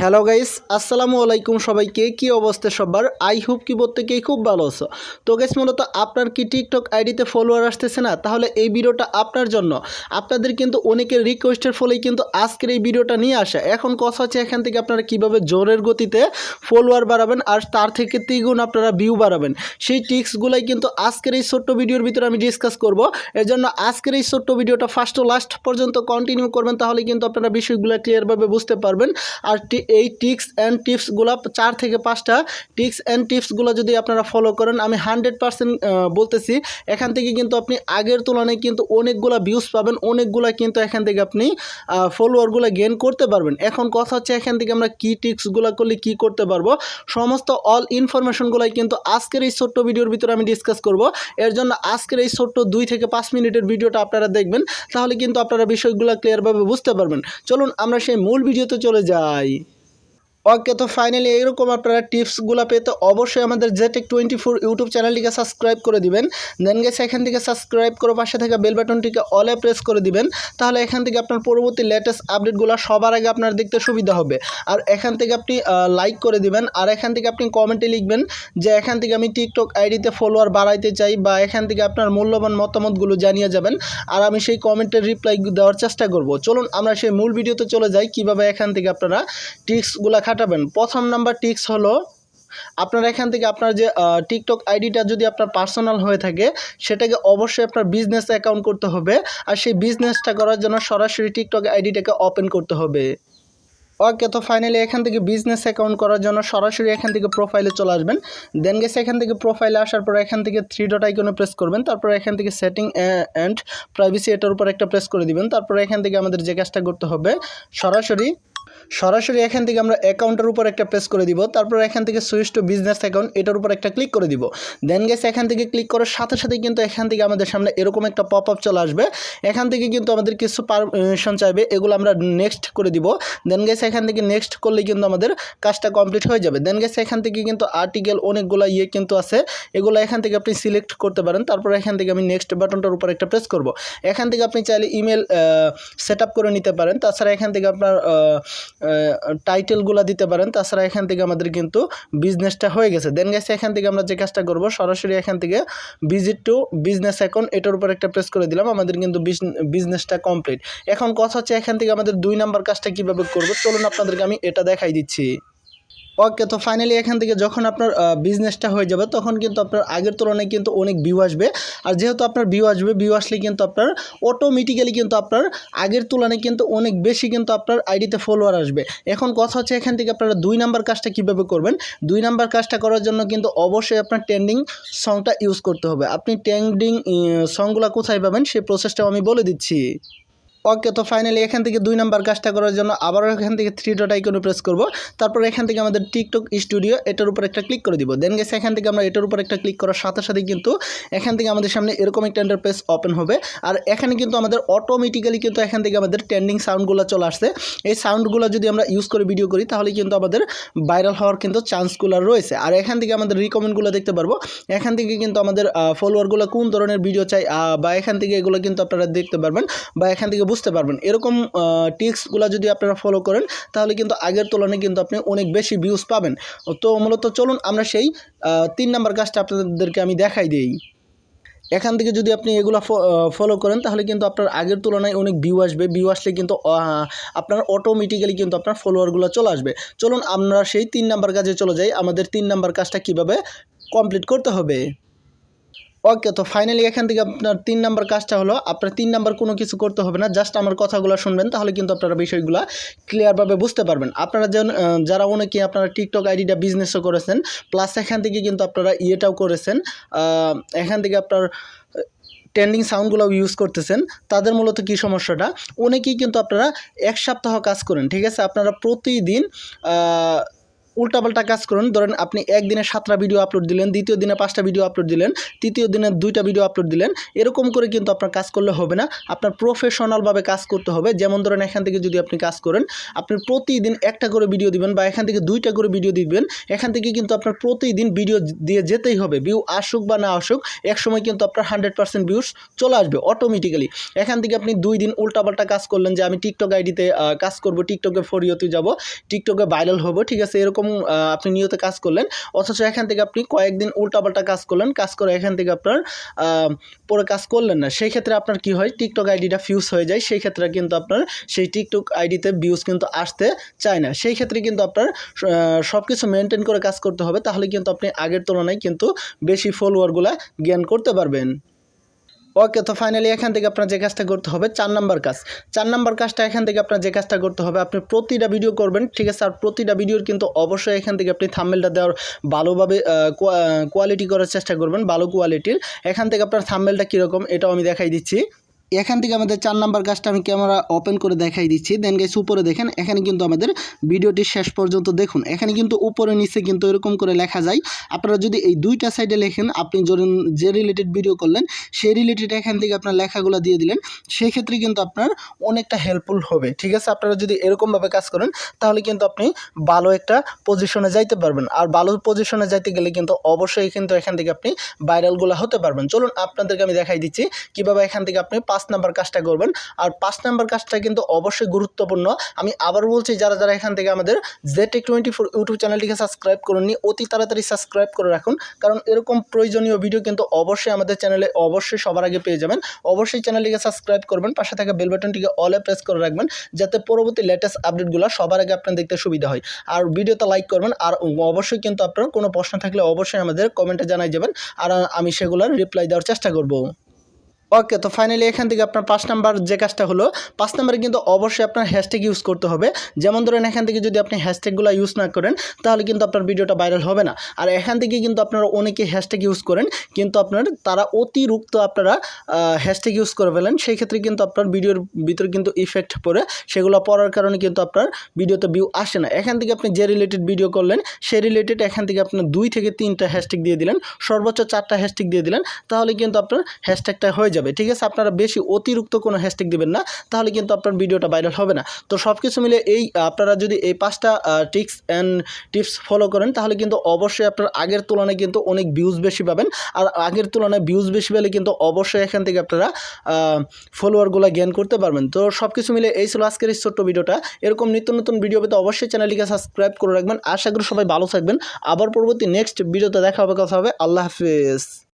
Hello guys আসসালামু আলাইকুম সবাইকে কি অবস্থা সবার? আই হোপ কি প্রত্যেকেই খুব ভালো আছো। তো গাইস মূলত আপনার কি টিকটক আইডিতে ফলোয়ার আসতেছে না? তাহলে এই ভিডিওটা আপনার জন্য। আপনাদের কিন্তু অনেকের রিকোয়েস্টের ফলেই কিন্তু আজকের এই ভিডিওটা নিয়ে আসা। এখন কথা হচ্ছে এখান থেকে আপনারা কীভাবে জোরের গতিতে ফলোয়ার বাড়াবেন আর তার থেকে দ্বিগুণ আপনারা ভিউ বাড়াবেন। সেই টিক্সগুলাই কিন্তু আজকের এই ছোট্ট ভিডিওর ভিতরে আমি ডিসকাস করব। এর জন্য আজকের এই ছোট্ট ভিডিওটা ফার্স্ট টু লাস্ট পর্যন্ত কন্টিনিউ করবেন, তাহলে কিন্তু আপনারা বিষয়গুলো ক্লিয়ারভাবে বুঝতে পারবেন। আর এই টিক্স অ্যান্ড টিপসগুলো চার থেকে পাঁচটা টিক্স অ্যান্ড টিপসগুলো যদি আপনারা ফলো করেন, আমি হান্ড্রেড পার্সেন্ট বলতেছি, এখান থেকে কিন্তু আপনি আগের তুলনায় কিন্তু অনেকগুলো ভিউজ পাবেন, অনেকগুলো কিন্তু এখান থেকে আপনি ফলোয়ারগুলো গেন করতে পারবেন। এখন কথা হচ্ছে এখান থেকে আমরা কী টিক্সগুলো করলে কী করতে পারব? সমস্ত অল ইনফরমেশনগুলোই কিন্তু আজকের এই ছোট্ট ভিডিওর ভিতরে আমি ডিসকাস করব। এর জন্য আজকের এই ছোট্ট দুই থেকে পাঁচ মিনিটের ভিডিওটা আপনারা দেখবেন, তাহলে কিন্তু আপনারা বিষয়গুলো ক্লিয়ারভাবে বুঝতে পারবেন। চলুন আমরা সেই মূল ভিডিওতে চলে যাই। ওকে তো ফাইনালি এইরকম আপনারা টিপসগুলো পেতে অবশ্যই আমাদের জেটেক টোয়েন্টি ফোর ইউটিউব চ্যানেলটিকে সাবস্ক্রাইব করে দিবেন। দেন গেছে এখান থেকে সাবস্ক্রাইব করে পাশে থাকা বেল বাটনটিকে অলে প্রেস করে দিবেন। তাহলে এখান থেকে আপনার পরবর্তী লেটেস্ট আপডেটগুলো সবার আগে আপনার দেখতে সুবিধা হবে। আর এখান থেকে আপনি লাইক করে দিবেন। আর এখান থেকে আপনি কমেন্টে লিখবেন যে এখান থেকে আমি টিকটক আইডিতে ফলোয়ার বাড়াইতে চাই বা এখান থেকে আপনার মূল্যবান মতামতগুলো জানিয়ে যাবেন। আর আমি সেই কমেন্টের রিপ্লাই দেওয়ার চেষ্টা করব। চলুন আমরা সেই মূল ভিডিওতে চলে যাই। কীভাবে এখান থেকে আপনারা টিক্সগুলো খাটাবেন। প্রথম নাম্বার টিক্স হলো, আপনার এখান থেকে আপনার যে টিকটক আইডিটা যদি আপনার পার্সোনাল হয়ে থাকে, সেটাকে অবশ্যই আপনার বিজনেস অ্যাকাউন্ট করতে হবে আর সেই বিজনেসটা করার জন্য সরাসরি টিকটক আইডিটাকে ওপেন করতে হবে। ওকে, তো ফাইনালি এখান থেকে বিজনেস অ্যাকাউন্ট করার জন্য সরাসরি এখান থেকে প্রোফাইলে চলে আসবেন। দেন গেছে এখান থেকে প্রোফাইলে আসার পর এখান থেকে থ্রি ডট আইকনে প্রেস করবেন। তারপর এখান থেকে সেটিং অ্যান্ড প্রাইভেসি এটার উপর একটা প্রেস করে দিবেন। তারপর এখান থেকে আমাদের যে কাজটা করতে হবে, সরাসরি সরাসরি এখান থেকে আমরা অ্যাকাউন্টের উপর একটা প্রেস করে দিব তারপর এখান থেকে সুইচ টু বিজনেস অ্যাকাউন্ট এটার উপর একটা ক্লিক করে দিব দেন গেছে এখান থেকে ক্লিক করার সাথে সাথে কিন্তু এখান থেকে আমাদের সামনে এরকম একটা পপ আপ চলে আসবে এখান থেকে কিন্তু আমাদের কিছু পারমিশন চাইবে এগুলো আমরা নেক্সট করে দিব দেন গেছে এখান থেকে নেক্সট করলে কিন্তু আমাদের কাজটা কমপ্লিট হয়ে যাবে দেন গেছে এখান থেকে কিন্তু আর্টিকেল অনেকগুলো ইয়ে কিন্তু আছে এগুলো এখান থেকে আপনি সিলেক্ট করতে পারেন তারপর এখান থেকে আমি নেক্সট বাটনটার উপর একটা প্রেস করব এখান থেকে আপনি চাইলে ইমেল সেট করে নিতে পারেন তাছাড়া এখান থেকে আপনার টাইটেলগুলো দিতে পারেন। তাছাড়া এখান থেকে আমাদের কিন্তু বিজনেসটা হয়ে গেছে। দেন গেছে এখান থেকে আমরা যে কাজটা করব, সরাসরি এখান থেকে ভিজিট টু বিজনেস অ্যাকাউন্ট এটার উপর একটা প্রেস করে দিলাম। আমাদের কিন্তু বিজনেসটা কমপ্লিট এখন কথা হচ্ছে এখান থেকে আমাদের দুই নাম্বার কাজটা কীভাবে করব, চলুন আপনাদেরকে আমি এটা দেখাই দিচ্ছি। ওকে তো ফাইনালি এখান থেকে যখন আপনার বিজনেসটা হয়ে যাবে, তখন কিন্তু আপনার আগের তুলনায় কিন্তু অনেক ভিউ আসবে। আর যেহেতু আপনার ভিউ আসবে ভিউ আসলে কিন্তু আপনার অটোমেটিক্যালি কিন্তু আপনার আগের তুলনায় কিন্তু অনেক বেশি কিন্তু আপনার আইডিতে ফলোয়ার আসবে। এখন কথা হচ্ছে এখান থেকে আপনারা দুই নাম্বার কাজটা কীভাবে করবেন? দুই নাম্বার কাজটা করার জন্য কিন্তু অবশ্যই আপনার ট্রেন্ডিং সংটা ইউজ করতে হবে। আপনি ট্রেন্ডিং সংগুলো কোথায় পাবেন সেই প্রসেসটাও আমি বলে দিচ্ছি। ওকে তো ফাইনালি এখান থেকে দুই নাম্বার কাজটা করার জন্য আবারও এখান থেকে থ্রি ডট আইকনে প্রেস করব তারপর এখান থেকে আমাদের টিকটক স্টুডিও এটার উপর একটা ক্লিক করে দিব দেন গেছে এখান থেকে আমরা এটার উপর একটা ক্লিক করার সাথে সাথে কিন্তু এখান থেকে আমাদের সামনে এরকম একটা ইন্টারপেস ওপেন হবে আর এখানে কিন্তু আমাদের অটোমেটিক্যালি কিন্তু এখান থেকে আমাদের ট্রেন্ডিং সাউন্ডগুলো চলে আসছে এই সাউন্ডগুলো যদি আমরা ইউজ করে ভিডিও করি তাহলে কিন্তু আমাদের ভাইরাল হওয়ার কিন্তু চান্সগুলো রয়েছে আর এখান থেকে আমাদের রিকমেন্ডগুলো দেখতে পারব এখান থেকে কিন্তু আমাদের ফলোয়ারগুলো কোন ধরনের ভিডিও চাই বা এখান থেকে এগুলো কিন্তু আপনারা দেখতে পারবেন বা এখান থেকে বুঝতে পারবেন। এরকম টিক্সগুলো যদি আপনারা ফলো করেন, তাহলে কিন্তু আগের তুলনায় কিন্তু আপনি অনেক বেশি ভিউজ পাবেন। তো মূলত চলুন আমরা সেই তিন নাম্বার কাজটা আপনাদেরকে আমি দেখাই দিই। এখান থেকে যদি আপনি এগুলো ফলো করেন, তাহলে কিন্তু আপনার আগের তুলনায় অনেক ভিউ আসবে। ভিউ আসলে কিন্তু আপনার অটোমেটিক্যালি কিন্তু আপনার ফলোয়ারগুলো চলে আসবে। চলুন আমরা সেই তিন নাম্বার কাজে চলে যাই। আমাদের তিন নাম্বার কাজটা কীভাবে কমপ্লিট করতে হবে? ওকে তো ফাইনালি এখান থেকে আপনার তিন নাম্বার কাজটা হলো, আপনার তিন নাম্বার কোনো কিছু করতে হবে না জাস্ট আমার কথাগুলো শুনবেন, তাহলে কিন্তু আপনারা বিষয়গুলো ক্লিয়ারভাবে বুঝতে পারবেন। আপনারা যেন যারা অনেকে আপনারা টিকটক আইডিটা বিজনেসও করেছেন প্লাস এখান থেকে কিন্তু আপনারা ইয়েটাও করেছেন এখান থেকে আপনার ট্রেন্ডিং সাউন্ডগুলো ইউজ করতেছেন, তাদের মূলত কী সমস্যাটা? অনেকেই কিন্তু আপনারা এক সপ্তাহ কাজ করেন, ঠিক আছে? আপনারা প্রতিদিন উল্টাপাল্টা কাজ করুন। ধরেন আপনি একদিনে সাতটা ভিডিও আপলোড দিলেন, দ্বিতীয় দিনে পাঁচটা ভিডিও আপলোড দিলেন, তৃতীয় দিনে দুইটা ভিডিও আপলোড দিলেন, এরকম করে কিন্তু আপনার কাজ করলে হবে না। আপনার প্রফেশনালভাবে কাজ করতে হবে। যেমন ধরেন এখান থেকে যদি আপনি কাজ করেন, আপনি প্রতিদিন একটা করে ভিডিও দিবেন বা এখান থেকে দুইটা করে ভিডিও দিবেন, এখান থেকে কিন্তু আপনার প্রতিদিন ভিডিও দিয়ে যেতেই হবে। ভিউ আসুক বা না আসুক এক সময় কিন্তু আপনার হান্ড্রেড পার্সেন্ট ভিউস চলে আসবে অটোমেটিক্যালি এখান থেকে আপনি দুই দিন উল্টাপাল্টা কাজ করলেন যে আমি টিকটক আইডিতে কাজ করব টিকটকে ফরিয়তে যাব টিকটকে ভাইরাল হব, ঠিক আছে? এরকম আহ, আপনি নিয়তে কাজ করলেন অথচ এখান থেকে আপনি কয়েকদিন উল্টাপাল্টা কাজ করলেন কাজ করে এখান থেকে আপনার পরে কাজ করলেন না। সেই ক্ষেত্রে আপনার কি হয়? টিকটক আইডিটা ফিউজ হয়ে যায় সেই ক্ষেত্রে কিন্তু আপনার সেই টিকটক আইডিতে ভিউজ কিন্তু আসতে চায় না। সেই ক্ষেত্রে কিন্তু আপনার সব কিছু মেনটেন করে কাজ করতে হবে তাহলে কিন্তু আপনি আগের তুলনায় কিন্তু বেশি ফলোয়ারগুলা জ্ঞান করতে পারবেন। ওকে তো ফাইনালি এখান থেকে আপনার যে কাজটা করতে হবে, চার নাম্বার কাজ। চার নাম্বার কাজটা এখান থেকে আপনার যে কাজটা করতে হবে, আপনি প্রতিটা ভিডিও করবেন, ঠিক আছে? আর প্রতিটা ভিডিওর কিন্তু অবশ্যই এখান থেকে আপনি থাম্বেলটা দেওয়ার ভালোভাবে কোয়ালিটি করার চেষ্টা করবেন, ভালো কোয়ালিটির এখান থেকে আপনার থাম্বেলটা কীরকম, এটাও আমি দেখাই দিচ্ছি। এখান থেকে আমাদের চার নাম্বার গাছটা আমি ক্যামেরা ওপেন করে দেখাই দিচ্ছি। দেন গাছ উপরে দেখেন, এখানে কিন্তু আমাদের ভিডিওটি শেষ পর্যন্ত দেখুন। এখানে কিন্তু উপরে নিচে কিন্তু এরকম করে লেখা যায়। আপনারা যদি এই দুইটা সাইডে লেখেন, আপনি যে রিলেটেড ভিডিও করলেন, সেই রিলেটেড এখান থেকে আপনার লেখাগুলো দিয়ে দিলেন সেই ক্ষেত্রে কিন্তু আপনার অনেকটা হেল্পফুল হবে। ঠিক আছে? আপনারা যদি এরকমভাবে কাজ করেন, তাহলে কিন্তু আপনি ভালো একটা পজিশনে যাইতে পারবেন। আর ভালো পজিশনে যাইতে গেলে কিন্তু অবশ্যই কিন্তু এখান থেকে আপনি ভাইরালগুলো হতে পারবেন। চলুন, আপনাদেরকে আমি দেখাই দিচ্ছি কীভাবে এখান থেকে আপনি পাঁচ নাম্বার কাজটা করবেন। আর পাঁচ নাম্বার কাজটা কিন্তু অবশ্যই গুরুত্বপূর্ণ। আমি আবার বলছি, যারা যারা এখান থেকে আমাদের জেটেক টোয়েন্টি ফোর ইউটিউব চ্যানেলটিকে সাবস্ক্রাইব করুননি, অতি তাড়াতাড়ি সাবস্ক্রাইব করে রাখুন। কারণ এরকম প্রয়োজনীয় ভিডিও কিন্তু অবশ্যই আমাদের চ্যানেলে অবশ্যই সবার আগে পেয়ে যাবেন। অবশ্যই চ্যানেলটিকে সাবস্ক্রাইব করবেন, পাশে থাকা বেল বাটনটিকে অলে প্রেস করে রাখবেন, যাতে পরবর্তী লেটেস্ট আপডেটগুলো সবার আগে আপনার দেখতে সুবিধা হয়। আর ভিডিওতে লাইক করবেন, আর অবশ্যই কিন্তু আপনার কোনো প্রশ্ন থাকলে অবশ্যই আমাদের কমেন্টে জানাই যাবেন, আর আমি সেগুলোর রিপ্লাই দেওয়ার চেষ্টা করব। ওকে তো ফাইনালি এখান থেকে আপনার পাঁচ নাম্বার যে কাজটা হলো, পাঁচ নাম্বারে কিন্তু অবশ্যই আপনার হ্যাশট্যাগ ইউজ করতে হবে। যেমন ধরেন এখান থেকে যদি আপনি হ্যাশট্যাগুলো ইউজ না করেন, তাহলে কিন্তু আপনার ভিডিওটা ভাইরাল হবে না। আর এখান থেকে কিন্তু আপনারা অনেকে হ্যাশট্যাগ ইউজ করেন, কিন্তু আপনার তারা অতিরিক্ত আপনারা হ্যাশট্যাগ ইউজ করে ফেলেন। সেই ক্ষেত্রে কিন্তু আপনার ভিডিওর ভিতরে কিন্তু ইফেক্ট পড়ে। সেগুলো পড়ার কারণে কিন্তু আপনার ভিডিওতে ভিউ আসে না। এখান থেকে আপনি যে রিলেটেড ভিডিও করলেন, সেই রিলেটেড এখান থেকে আপনার দুই থেকে তিনটা হ্যাশট্যাগ দিয়ে দিলেন। সর্বোচ্চ চারটা হ্যাশট্যাগ দিয়ে দিলেন। তাহলে কিন্তু আপনার হ্যাশট্যাগটা হয়ে যাবে। ঠিক আছে? আপনারা বেশি অতিরিক্ত কোনো হ্যাশট্যাগ দেবেন না, তাহলে কিন্তু আপনার ভিডিওটা ভাইরাল হবে না। তো সব কিছু মিলে এই, আপনারা যদি এই পাঁচটা টিক্স অ্যান্ড টিপস ফলো করেন, তাহলে কিন্তু অবশ্যই আপনার আগের তুলনায় কিন্তু অনেক ভিউজ বেশি পাবেন। আর আগের তুলনায় ভিউজ বেশি পেলে কিন্তু অবশ্যই এখান থেকে আপনারা ফলোয়ারগুলো গেন করতে পারবেন। তো সব কিছু মিলে এই ছিল আজকের এই ছোট্ট ভিডিওটা। এরকম নিত্য নতুন ভিডিও পেতে অবশ্যই চ্যানেলটিকে সাবস্ক্রাইব করে রাখবেন। আশা করি সবাই ভালো থাকবেন। আবার পরবর্তী নেক্সট ভিডিওতে দেখা হবে, কথা হবে। আল্লাহ হাফিজ।